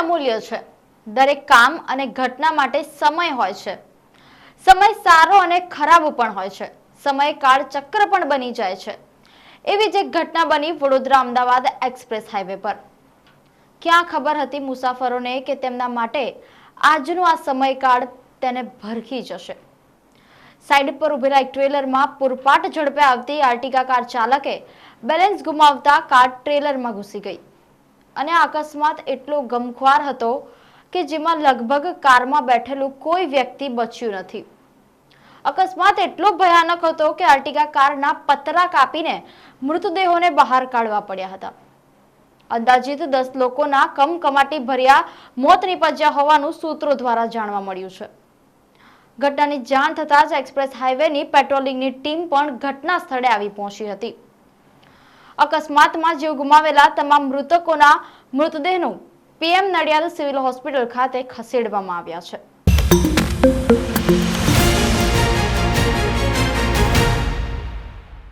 અમૂલ્ય છે. દરેક કામ અને ઘટના માટે સમય હોય છે. સમય સારો અને ખરાબ પણ હોય છે. સમય કાળ ચક્ર પણ બની જાય છે. એવી જ એક ઘટના બની વડોદરા અમદાવાદ એક્સપ્રેસ હાઈવે પર. ક્યાં ખબર હતી મુસાફરોને કે તેમના માટે આજનો આ સમયકાળ તેને ભરખી જશે? સાઈડ પર ઉભેલા એક ટ્રેલરમાં પૂરપાટ ઝડપે આવતી આર્ટિકા કાર ચાલકે બેલેન્સ ગુમાવતા કાર ટ્રેલરમાં ઘૂસી ગઈ. અને અકસ્માત એટલો ગમખ્વાર હતો કે જેમાં લગભગ કારમાં બેઠેલું કોઈ વ્યક્તિ બચ્યું નથી. અકસ્માત એટલો ભયાનક હતો કે આર્ટિકા કારના પતરા કાપીને મૃતદેહોને બહાર કાઢવા પડ્યા હતા. અંદાજિત દસ લોકોના કમકમાટી ભર્યા મોત નીપજ્યા હોવાનું સૂત્રો દ્વારા જાણવા મળ્યું છે. ઘટનાની જાણ થતાં જ એક્સપ્રેસ હાઈવેની પેટ્રોલિંગની ટીમ પણ ઘટના સ્થળે આવી પહોંચી હતી. અકસ્માતમાં જીવ ગુમાવેલા તમામ મૃતકોના મૃતદેહનું પીએમ નડિયાદ સિવિલ હોસ્પિટલ ખાતે ખસેડવામાં આવ્યા છે.